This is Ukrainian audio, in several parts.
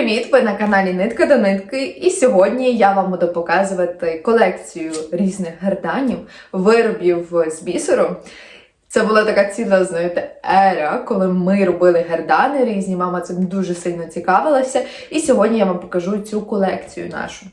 привіт! Ви на каналі Нитка до нитки. І сьогодні я вам буду показувати колекцію різних герданів, виробів з бісеру. Це була така ціла, знаєте, ера, коли ми робили гердани різні. Мама цим дуже сильно цікавилася. І сьогодні я вам покажу цю колекцію нашу.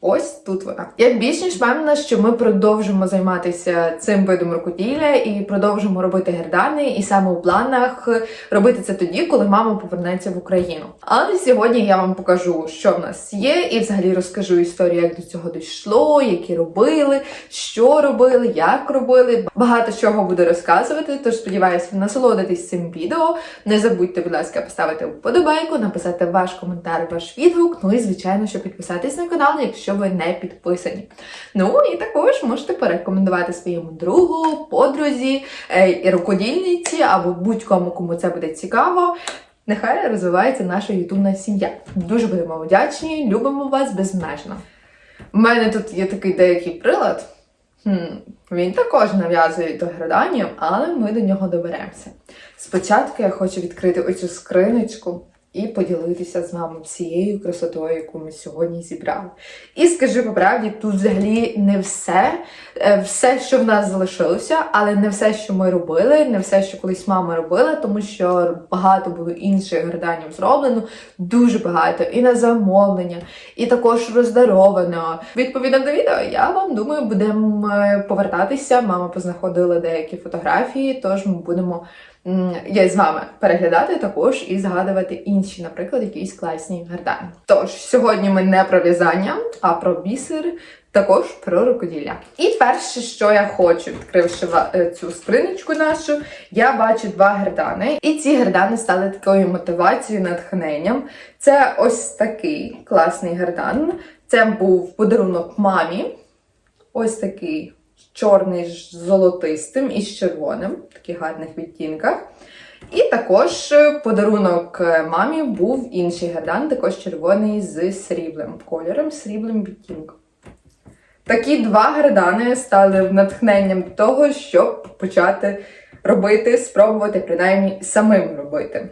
Ось тут вона. Я більш ніж впевнена, що ми продовжимо займатися цим видом рукоділля і продовжимо робити гердани, і саме у планах робити це тоді, коли мама повернеться в Україну. Але сьогодні я вам покажу, що в нас є, і взагалі розкажу історію, як до цього дійшло, які робили, що робили, як робили. Багато чого буду розказувати. Тож сподіваюся, ви насолодитесь цим відео. Не забудьте, будь ласка, поставити вподобайку, написати ваш коментар, ваш відгук. Ну і звичайно, що підписатись на канал, якщо ви не підписані. Ну і також можете порекомендувати своєму другу, подрузі, е, рукодільниці або будь-кому, кому це буде цікаво. Нехай розвивається наша ютубна сім'я. Дуже будемо вдячні, любимо вас безмежно. У мене тут є такий деякий прилад. Хм, він також нав'язує до але ми до нього доберемося. Спочатку я хочу відкрити оцю скриночку і поділитися з вами всією красотою, яку ми сьогодні зібрали. І скажу по правді, тут взагалі не все, Е, все, що в нас залишилося, але не все, що ми робили, не все, що колись мама робила, тому що багато було інших герданів зроблено, дуже багато і на замовлення, і також роздаровано. Відповідно до відео, я вам думаю, будемо е, повертатися. Мама познаходила деякі фотографії, тож ми будемо я з вами переглядати також і згадувати інші, наприклад, якісь класні гердані. Тож сьогодні ми не про в'язання, а про бісер. Також про рукоділля. І перше, що я хочу, відкривши е, цю скриночку нашу, я бачу два гердани. І ці гердани стали такою мотивацією, натхненням. Це ось такий класний гердан. Це був подарунок мамі. Ось такий чорний з золотистим і з червоним, в таких гарних відтінках. І також е, подарунок е, мамі був інший гердан, також червоний з сріблим кольором, сріблим відтінком. Такі два гердани стали натхненням того, щоб почати робити, спробувати принаймні самим робити.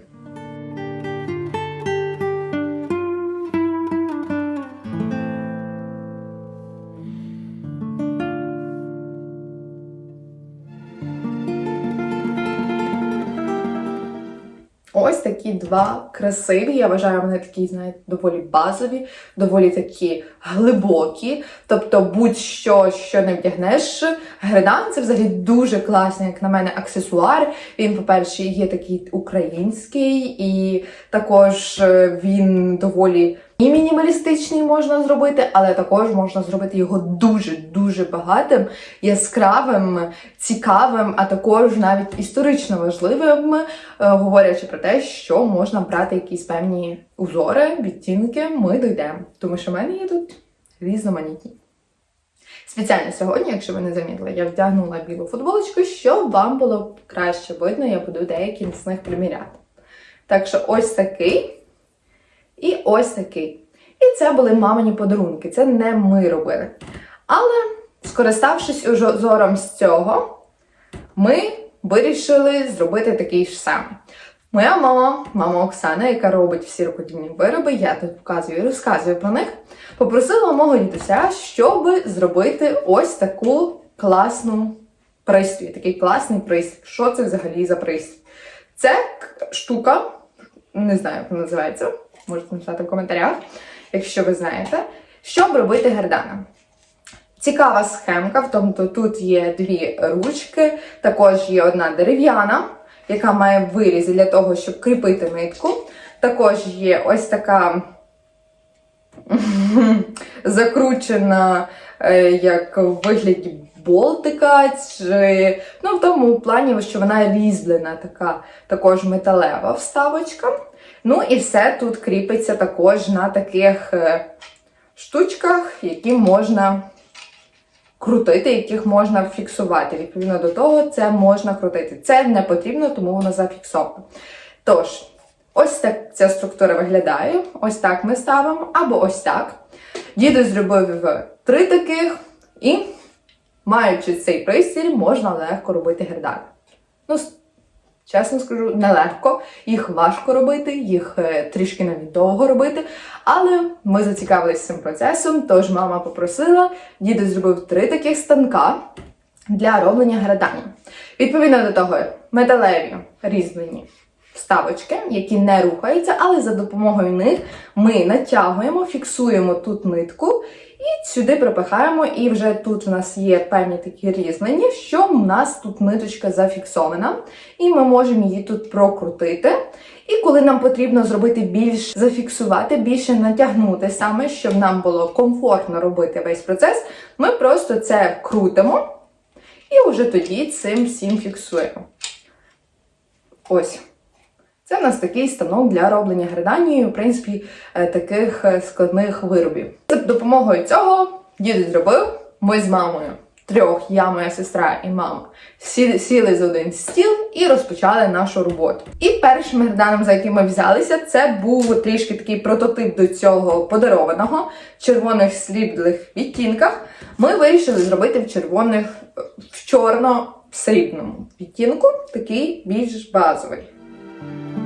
Такі два красиві. Я вважаю, вони такі, знаєте, доволі базові, доволі такі глибокі. Тобто, будь-що, що не вдягнеш, гридан це взагалі дуже класний, як на мене, аксесуар. Він, по-перше, є такий український, і також е, він доволі і мінімалістичний можна зробити, але також можна зробити його дуже-дуже багатим, яскравим, цікавим, а також навіть історично важливим, е, говорячи про те, що можна брати якісь певні узори, відтінки, ми дійдемо. Тому що в мене є тут різноманітні. Спеціально сьогодні, якщо ви не замітили, я вдягнула білу футболочку, щоб вам було краще видно, я буду деякі з них приміряти. Так що ось такий. І ось такий. І це були мамині подарунки. Це не ми робили. Але, скориставшись узором з цього, ми вирішили зробити такий ж самий. Моя мама, мама Оксана, яка робить всі рукодільні вироби, я тут показую і розказую про них, попросила мого дідуся, щоб зробити ось таку класну пристрій, такий класний пристрій. Що це взагалі за пристрій? Це штука, не знаю, як вона називається, можете написати в коментарях, якщо ви знаєте, щоб робити гердана. Цікава схемка, в тому то тут є дві ручки, також є одна дерев'яна, яка має вирізи для того, щоб кріпити нитку. Також є ось така закручена, е, як в вигляді болтика, чи ну, в тому плані, що вона різьблена, така також металева вставочка. Ну і все тут кріпиться також на таких е, штучках, які можна крутити, яких можна фіксувати. Відповідно до того, це можна крутити. Це не потрібно, тому воно зафіксовано. Тож, ось так ця структура виглядає. Ось так ми ставимо, або ось так. Дідусь зробив три таких, і, маючи цей пристрій, можна легко робити гердан. Ну, Чесно скажу, нелегко. Їх важко робити, їх е, трішки навіть довго робити. Але ми зацікавилися цим процесом, тож мама попросила, дідусь зробив три таких станка для роблення граданів. Відповідно до того, металеві різьблені вставочки, які не рухаються, але за допомогою них ми натягуємо, фіксуємо тут нитку і сюди пропихаємо. І вже тут в нас є певні такі різьблені, що в нас тут ниточка зафіксована, і ми можемо її тут прокрутити. І коли нам потрібно зробити більш зафіксувати, більше натягнути саме, щоб нам було комфортно робити весь процес, ми просто це крутимо і вже тоді цим всім фіксуємо. Ось. Це в нас такий станок для роблення градані, в принципі, е, таких е, складних виробів. За допомогою цього дідусь зробив. Ми з мамою трьох, я, моя сестра і мама, сі- сіли за один стіл і розпочали нашу роботу. І першим граданом, за яким ми взялися, це був трішки такий прототип до цього подарованого в червоних сріблих відтінках. Ми вирішили зробити в червоних, в чорно-срібному відтінку, такий більш базовий. you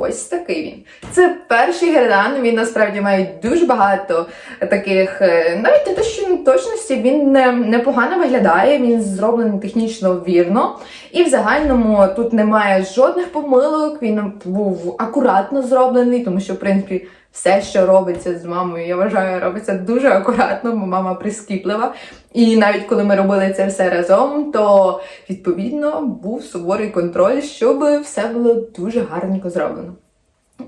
Ось такий він. Це перший гердан. Він насправді має дуже багато таких, е, навіть не те, що точності, він не, непогано виглядає, він зроблений технічно вірно. І в загальному тут немає жодних помилок, він був акуратно зроблений, тому що, в принципі, все, що робиться з мамою, я вважаю, робиться дуже акуратно, бо мама прискіплива. І навіть коли ми робили це все разом, то відповідно був суворий контроль, щоб все було дуже гарненько зроблено.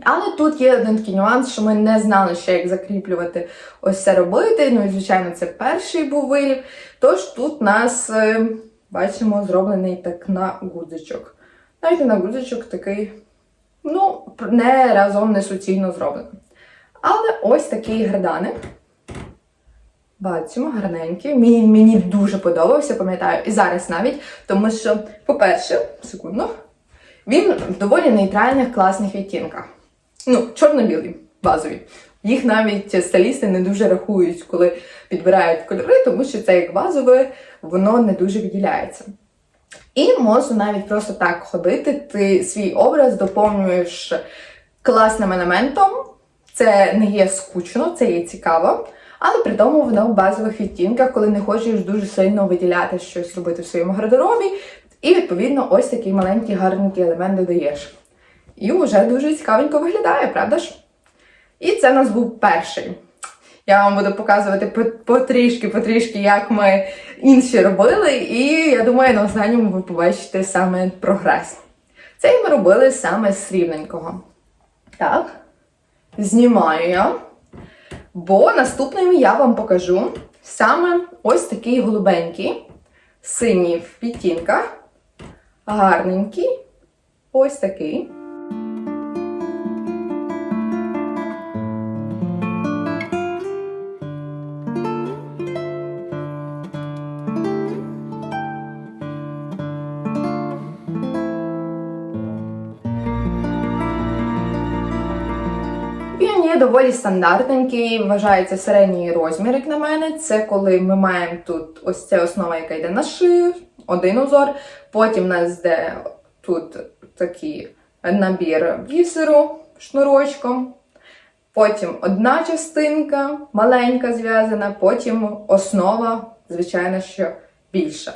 Але тут є один такий нюанс, що ми не знали ще, як закріплювати ось це робити. Ну і звичайно, це перший був вилів. Тож тут нас е, бачимо зроблений так на гудзичок. Навіть на гудзичок такий, ну, не разом не суцільно зроблений. Але ось такий герданик. Бачимо, гарненький. Мені, мені дуже подобався, пам'ятаю, і зараз навіть, тому що, по-перше, секунду, він в доволі нейтральних класних відтінках. Ну, чорно-білі, базові. Їх навіть стилісти не дуже рахують, коли підбирають кольори, тому що це як базове, воно не дуже виділяється. І можна навіть просто так ходити, ти свій образ доповнюєш класним елементом. Це не є скучно, це є цікаво. Але при тому воно в базових відтінках, коли не хочеш дуже сильно виділяти щось робити в своєму гардеробі. І відповідно ось такий маленький гарненький елемент додаєш. І вже дуже цікавенько виглядає, правда ж? І це в нас був перший. Я вам буду показувати потрішки, потрішки, як ми інші робили, і я думаю, на останньому ви побачите саме прогрес. Цей ми робили саме з срібненького. Так, знімаю я. Бо наступним я вам покажу саме ось такий голубенький, синій в відтінках, гарненький, ось такий. Доволі стандартненький, вважається середній розмір, як на мене. Це коли ми маємо тут ось ця основа, яка йде на шию, один узор. Потім у нас йде тут такий набір бісеру шнурочком. Потім одна частинка маленька зв'язана, потім основа, звичайно, що більша.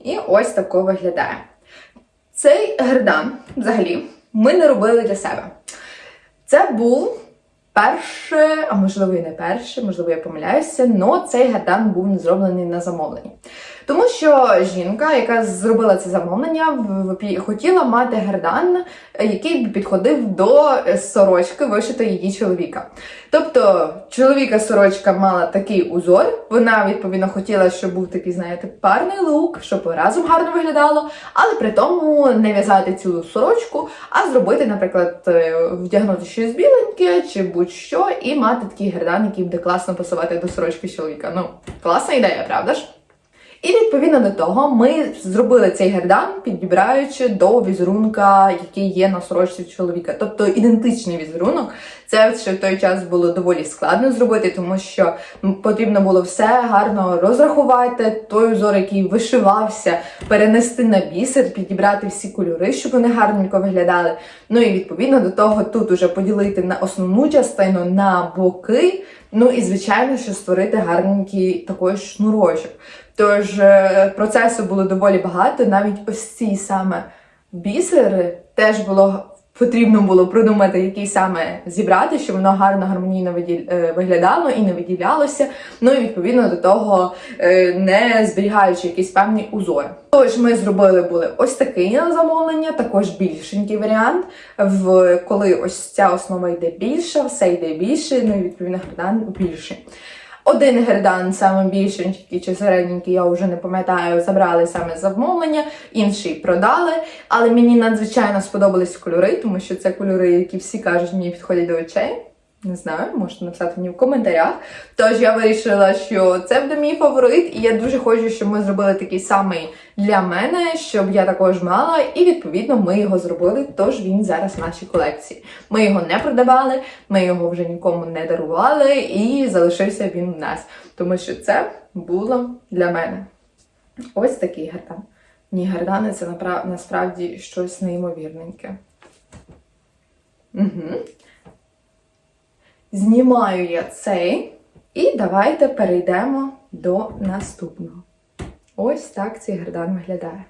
І ось тако виглядає. Цей гердан взагалі ми не робили для себе. Це був перше, а можливо і не перше, можливо, я помиляюся, але цей гадан був не зроблений на замовленні. Тому що жінка, яка зробила це замовлення, хотіла мати гердан, який підходив до сорочки вишитої її чоловіка. Тобто, чоловіка сорочка мала такий узор, вона відповідно хотіла, щоб був такий, знаєте, парний лук, щоб разом гарно виглядало, але при тому не в'язати цілу сорочку, а зробити, наприклад, е, вдягнути щось біленьке чи будь-що, і мати такий гердан, який буде класно пасувати до сорочки чоловіка. Ну, класна ідея, правда ж? І відповідно до того ми зробили цей гердан, підбираючи до візерунка, який є на сорочці чоловіка, тобто ідентичний візерунок. Це ще в той час було доволі складно зробити, тому що потрібно було все гарно розрахувати, той узор, який вишивався, перенести на бісер, підібрати всі кольори, щоб вони гарненько виглядали. Ну і відповідно до того тут уже поділити на основну частину на боки. Ну і звичайно, що створити гарненький такий шнурочок. Тож е, процесу було доволі багато. Навіть ось ці саме бісери теж було потрібно було продумати, який саме зібрати, щоб воно гарно гармонійно е, виглядало і не виділялося. Ну і відповідно до того е, не зберігаючи якісь певні узори. Тож ми зробили були ось такий на замовлення, також більшенький варіант. В коли ось ця основа йде більша, все йде більше, ну і відповідно гердан більший. Один гердан саме більшенький чи середненький, я вже не пам'ятаю, забрали саме замовлення, інший продали. Але мені надзвичайно сподобались кольори, тому що це кольори, які всі кажуть, мені підходять до очей. Не знаю, можете написати мені в коментарях. Тож я вирішила, що це буде мій фаворит, і я дуже хочу, щоб ми зробили такий самий для мене, щоб я також мала. І відповідно ми його зробили. Тож він зараз в нашій колекції. Ми його не продавали, ми його вже нікому не дарували, і залишився він у нас, тому що це було для мене. Ось такий гердан. Ні, гердани це насправді щось неймовірненьке. Угу. Знімаю я цей, і давайте перейдемо до наступного. Ось так цей гердан виглядає.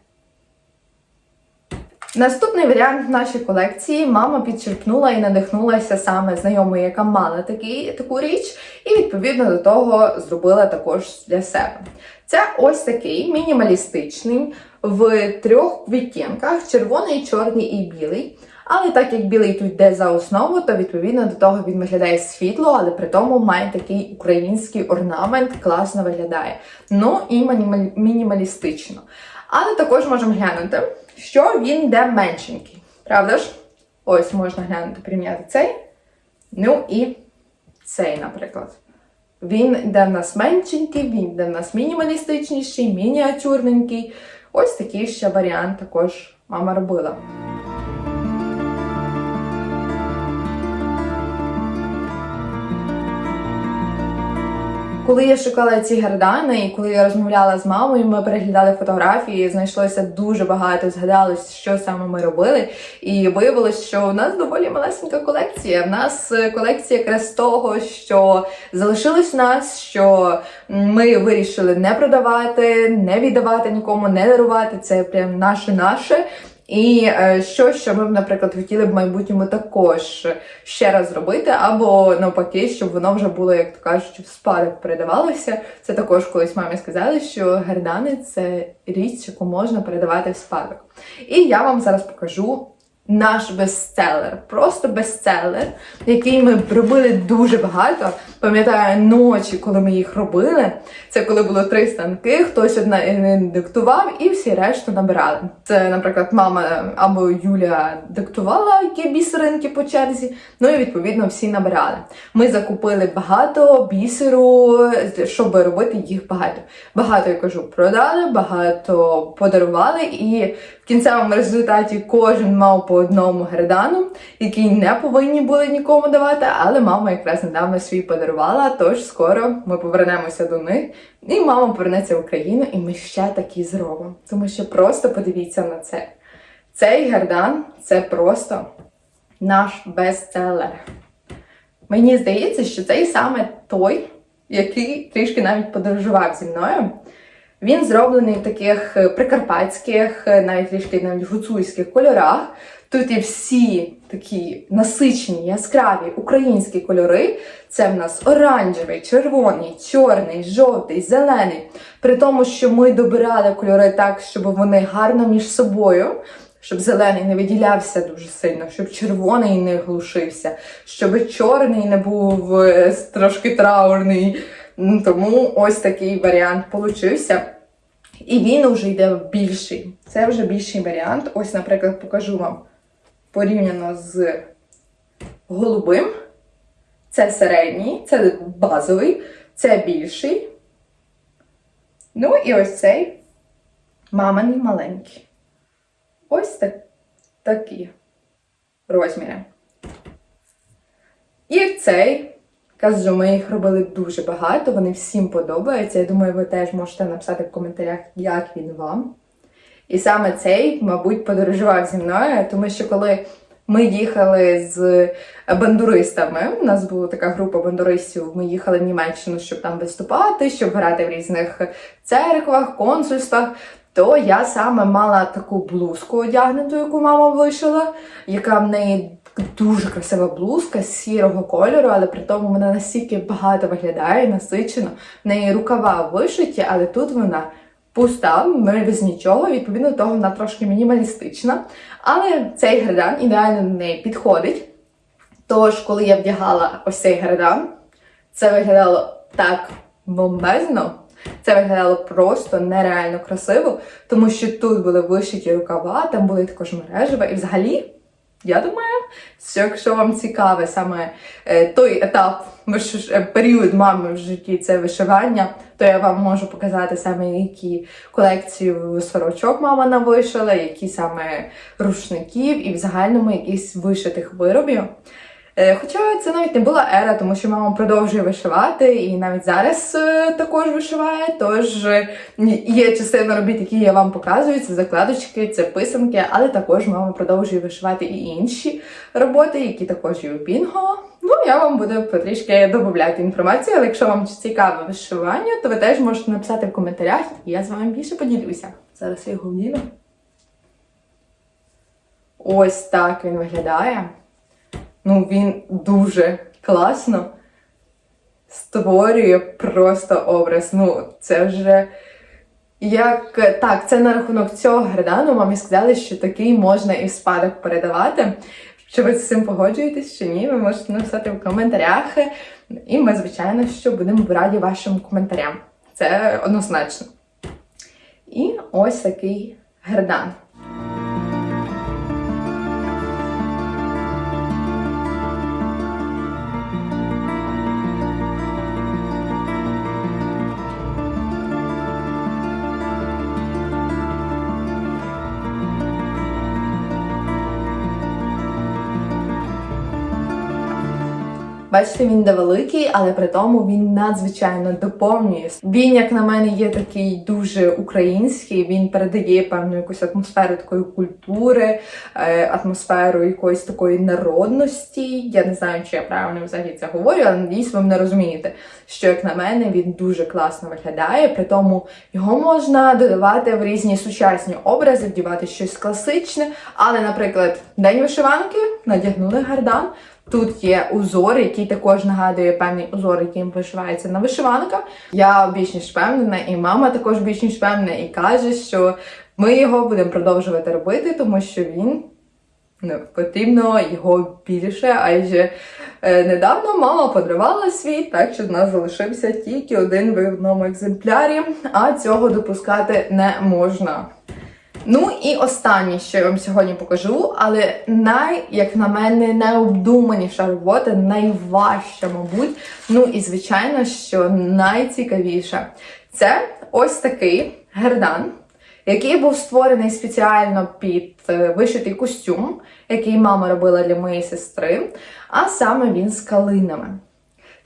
Наступний варіант в нашій колекції мама підчерпнула і надихнулася саме знайомою, яка мала такий, таку річ, і відповідно до того зробила також для себе. Це ось такий мінімалістичний в трьох відтінках: червоний, чорний і білий. Але так як білий тут йде за основу, то відповідно до того він виглядає світло, але при тому має такий український орнамент, класно виглядає. Ну і мінімалістично. Але також можемо глянути, що він йде меншенький. Правда ж? Ось можна глянути, порівняти цей. Ну і цей, наприклад. Він йде в нас меншенький, він йде в нас мінімалістичніший, мініатюрненький. Ось такий ще варіант також мама робила. Коли я шукала ці гердани, і коли я розмовляла з мамою, ми переглядали фотографії, знайшлося дуже багато, згадалось, що саме ми робили. І виявилось, що у нас доволі малесенька колекція. В нас е, колекція якраз того, що залишилось в нас, що ми вирішили не продавати, не віддавати нікому, не дарувати. Це прям наше наше. І е, що, що ми б, наприклад, хотіли б в майбутньому також ще раз зробити, або навпаки, щоб воно вже було, як то кажуть, в спадок передавалося. Це також колись мамі сказали, що гердани це річ, яку можна передавати в спадок. І я вам зараз покажу. Наш бестселер, просто бестселер, який ми робили дуже багато. Пам'ятаю ночі, коли ми їх робили. Це коли було три станки, хтось одна диктував і всі решту набирали. Це, наприклад, мама або Юля диктувала які бісеринки по черзі. Ну і відповідно всі набирали. Ми закупили багато бісеру, щоб робити їх багато. Багато я кажу, продали, багато подарували, і в кінцевому результаті кожен мав по одному гердану, який не повинні були нікому давати, але мама якраз недавно свій подарувала. Тож скоро ми повернемося до них, і мама повернеться в Україну, і ми ще такі зробимо. Тому що просто подивіться на це. Цей гердан це просто наш бестселер. Мені здається, що цей саме той, який трішки навіть подорожував зі мною. Він зроблений в таких е, прикарпатських, е, навіть трішки навіть гуцульських кольорах. Тут є всі такі насичені, яскраві українські кольори. Це в нас оранжевий, червоний, чорний, жовтий, зелений. При тому, що ми добирали кольори так, щоб вони гарно між собою. Щоб зелений не виділявся дуже сильно, щоб червоний не глушився, щоб чорний не був е, трошки траурний. Тому ось такий варіант получився. І він вже йде більший. Це вже більший варіант. Ось, наприклад, покажу вам порівняно з голубим. Це середній, це базовий, це більший. Ну і ось цей маминий маленький. Ось так, такі розміри. І цей, кажу, ми їх робили дуже багато, вони всім подобаються. Я думаю, ви теж можете написати в коментарях, як він вам. І саме цей, мабуть, подорожував зі мною, тому що коли ми їхали з бандуристами, у нас була така група бандуристів, ми їхали в Німеччину, щоб там виступати, щоб грати в різних церквах, консульствах. То я саме мала таку блузку одягнуту, яку мама вишила, яка в неї дуже красива блузка з сірого кольору, але при тому вона настільки багато виглядає, насичено. В неї рукава вишиті, але тут вона пуста, без нічого. Відповідно до того, вона трошки мінімалістична. Але цей гердан ідеально до неї підходить. Тож, коли я вдягала ось цей гердан, це виглядало так бомбезно. Це виглядало просто нереально красиво, тому що тут були вишиті рукава, там були також мережева. І взагалі, я думаю, що якщо вам цікавий саме е, той етап, е, період мами в житті це вишивання, то я вам можу показати саме які колекцію сорочок мама навишила, які саме рушників і в загальному якісь вишитих виробів. Е, Хоча це навіть не була ера, тому що мама продовжує вишивати і навіть зараз е, також вишиває. Тож е, є частина робіт, які я вам показую, це закладочки, це писанки, але також мама продовжує вишивати і інші роботи, які також є у Пінго. Ну, я вам буду потрішки додати інформацію, але якщо вам цікаве вишивання, то ви теж можете написати в коментарях, і я з вами більше поділюся. Зараз я його вдіну. Ось так він виглядає. Ну, він дуже класно створює просто образ. Ну, це вже як так, це на рахунок цього градану. Мамі сказали, що такий можна і в спадок передавати. Чи ви з цим погоджуєтесь чи ні? Ви можете написати в коментарях. І ми, звичайно, що будемо раді вашим коментарям. Це однозначно. І ось такий гердан. Бачите, він невеликий, але при тому він надзвичайно доповнює. Він, як на мене, є такий дуже український. Він передає певну якусь атмосферу такої культури, е, атмосферу якоїсь такої народності. Я не знаю, чи я правильно взагалі це говорю, але надіюсь, ви мене розумієте, що як на мене він дуже класно виглядає. При тому його можна додавати в різні сучасні образи, вдівати щось класичне. Але, наприклад, день вишиванки надягнули гардан. Тут є узор, який також нагадує певний узор, яким вишивається на вишиванках. Я більш ніж впевнена, і мама також більш ніж впевнена, і каже, що ми його будемо продовжувати робити, тому що він ну, потрібно його більше. Адже е, недавно мама подарувала свій, так що в нас залишився тільки один в одному екземплярі, а цього допускати не можна. Ну і останнє, що я вам сьогодні покажу, але най, як на мене, найобдуманіша робота, найважча, мабуть. Ну і звичайно, що найцікавіша. Це ось такий гердан, який був створений спеціально під е, вишитий костюм, який мама робила для моєї сестри, а саме він з калинами.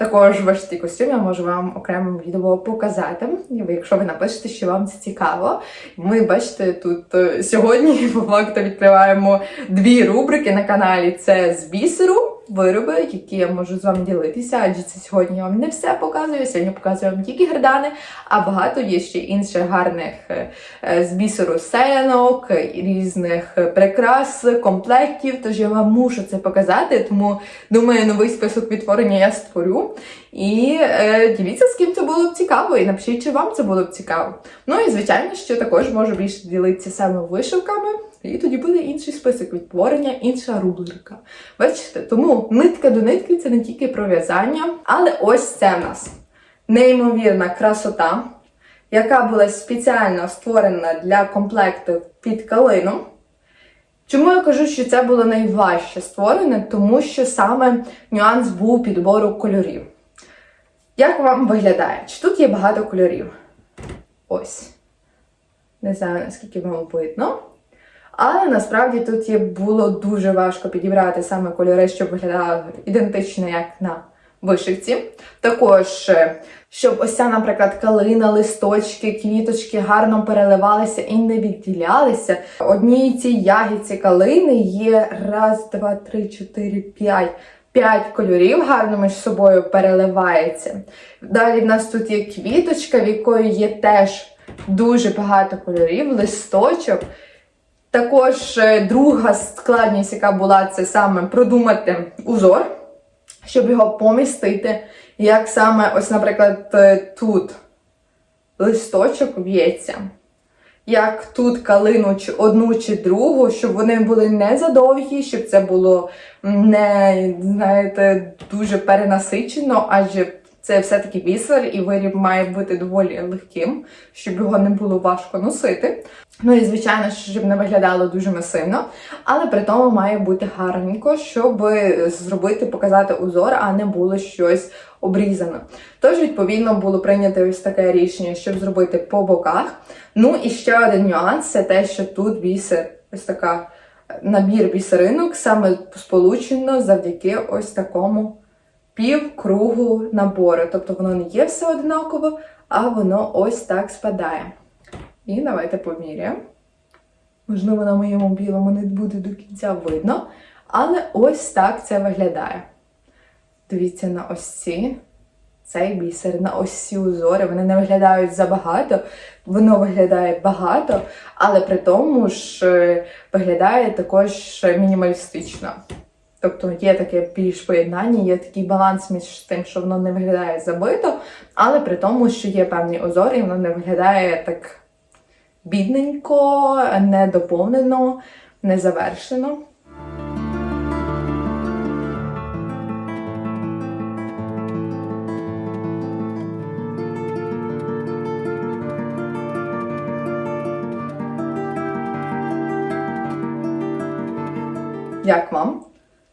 Також вишитий костюм я можу вам окремим відео показати, якщо ви напишете, що вам це цікаво. Ми бачите, тут е, сьогодні по факту відкриваємо дві рубрики на каналі: це з бісеру. Вироби, які я можу з вами ділитися, адже це сьогодні я вам не все показую. Сьогодні показую вам тільки гердани, а багато є ще інших гарних е, е, з бісеру сеянок, різних прикрас, комплектів. Тож я вам мушу це показати. Тому думаю, новий список відтворення я створю. І е, дивіться, з ким це було б цікаво, і напишіть, чи вам це було б цікаво. Ну і звичайно, що також можу більше ділитися саме вишивками. І тоді буде інший список відтворення, інша рубрика. Бачите, тому нитка до нитки це не тільки про в'язання, але ось це в нас неймовірна красота, яка була спеціально створена для комплекту під калину. Чому я кажу, що це було найважче створене? Тому що саме нюанс був підбору кольорів. Як вам виглядає? Чи тут є багато кольорів? Ось. Не знаю, наскільки вам видно. Але насправді тут було дуже важко підібрати саме кольори, щоб виглядало ідентично, як на вишивці. Також, е, щоб ось ця, наприклад, калина, листочки, квіточки гарно переливалися і не відділялися. Одній цій ягідці калини є раз, два, три, чотири, п'ять. П'ять кольорів гарно між собою переливається. Далі в нас тут є квіточка, в якої є теж дуже багато кольорів, листочок. Також е, друга складність, яка була, це саме продумати узор, щоб його помістити. Як саме, ось, наприклад, е, тут листочок в'ється. Як тут калину чи одну чи другу, щоб вони були не задовгі, щоб це було не, знаєте, дуже перенасичено, адже це все-таки бісер, і виріб має бути доволі легким, щоб його не було важко носити. Ну і звичайно, щоб не виглядало дуже масивно, але при тому має бути гарненько, щоб зробити, показати узор, а не було щось обрізано. Тож, відповідно, було прийнято ось таке рішення, щоб зробити по боках. Ну і ще один нюанс це те, що тут бісер, ось така набір бісеринок, саме сполучено завдяки ось такому півкругу набору. Тобто воно не є все однаково, а воно ось так спадає. І давайте поміряємо. Можливо, на моєму білому не буде до кінця видно, але ось так це виглядає. Дивіться на ось ці. Цей бісер, на ось ці узори. Вони не виглядають забагато, воно виглядає багато, але при тому ж е, виглядає також мінімалістично. Тобто є таке більш поєднання, є такий баланс між тим, що воно не виглядає забито, але при тому, що є певні озори, воно не виглядає так бідненько, недоповнено, незавершено. Як вам?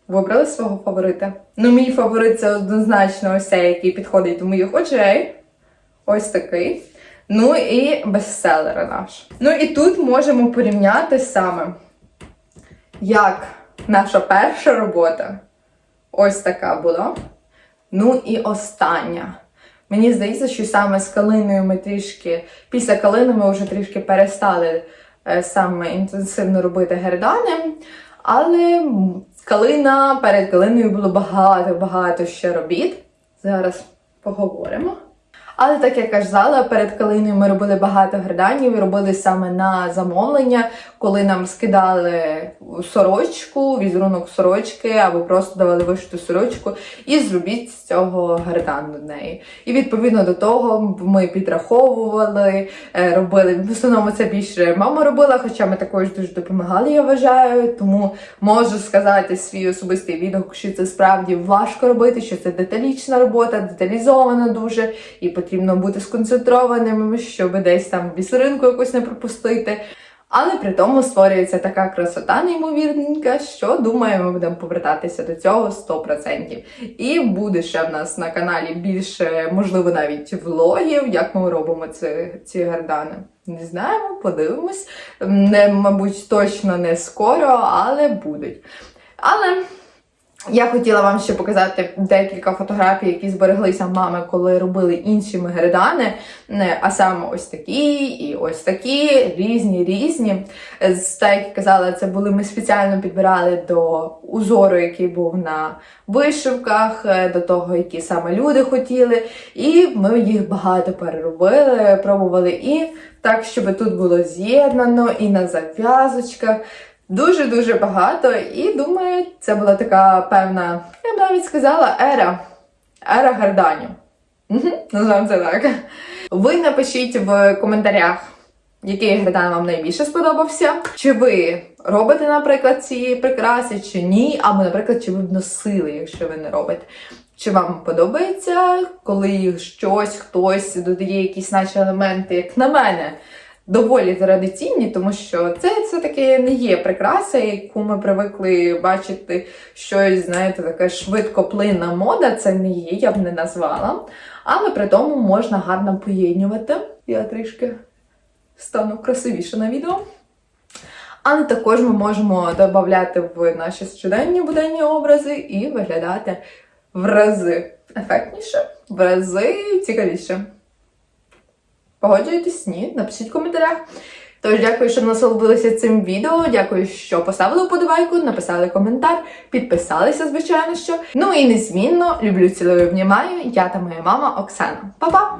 Вибрали свого фаворита? Ну, мій фаворит це однозначно ось цей, який підходить до моїх очей. Ось такий. Ну і бестселер наш. Ну і тут можемо порівняти саме, як наша перша робота. Ось така була. Ну і остання. Мені здається, що саме з калиною ми трішки, після калини ми вже трішки перестали е, саме інтенсивно робити гердани. Але калина перед калиною було багато-багато ще робіт. Зараз поговоримо. Але так як казала, перед калиною ми робили багато герданів, робили саме на замовлення, коли нам скидали сорочку, візерунок сорочки, або просто давали вишиту сорочку, і зробіть з цього гердан до неї. І відповідно до того ми підраховували, е, робили. В основному це більше мама робила, хоча ми також дуже допомагали, я вважаю. Тому можу сказати свій особистий відгук, що це справді важко робити, що це деталічна робота, деталізована дуже, і потрібно бути сконцентрованим, щоб десь там бісеринку якусь не пропустити. Але при тому створюється така красота неймовірненька, що думаю, ми будемо повертатися до цього 100%. І буде ще в нас на каналі більше, можливо, навіть влогів, як ми робимо ці, ці гардани. Не знаємо, подивимось. Не, мабуть, точно не скоро, але будуть. Але я хотіла вам ще показати декілька фотографій, які збереглися мами, коли робили інші мегердани. А саме ось такі і ось такі, різні, різні. Так як я казала, це були ми спеціально підбирали до узору, який був на вишивках, е, до того, які саме люди хотіли. І ми їх багато переробили, пробували і так, щоб тут було з'єднано, і на зав'язочках. Дуже-дуже багато, і думаю, це була така певна, я б навіть сказала, ера. Ера гарданів. Називаємо це так. Ви напишіть в коментарях, який гардан вам найбільше сподобався. Чи ви робите, наприклад, ці прикраси, чи ні, або, наприклад, чи ви б носили, якщо ви не робите. Чи вам подобається, коли щось, хтось додає якісь наші елементи, як на мене, доволі традиційні, тому що це все-таки не є прикраса, яку ми привикли бачити щось, знаєте, таке швидкоплинна мода, це не є, я б не назвала. Але при тому можна гарно поєднювати. Я трішки стану красивіше на відео. Але також ми можемо додати в наші щоденні буденні образи і виглядати в рази ефектніше, в рази цікавіше. Погоджуєтесь? Ні? Напишіть в коментарях. Тож дякую, що насолодилися цим відео. Дякую, що поставили вподобайку, написали коментар, підписалися, звичайно що. Ну і незмінно люблю, цілую, обнімаю. Я та моя мама Оксана. Па-па!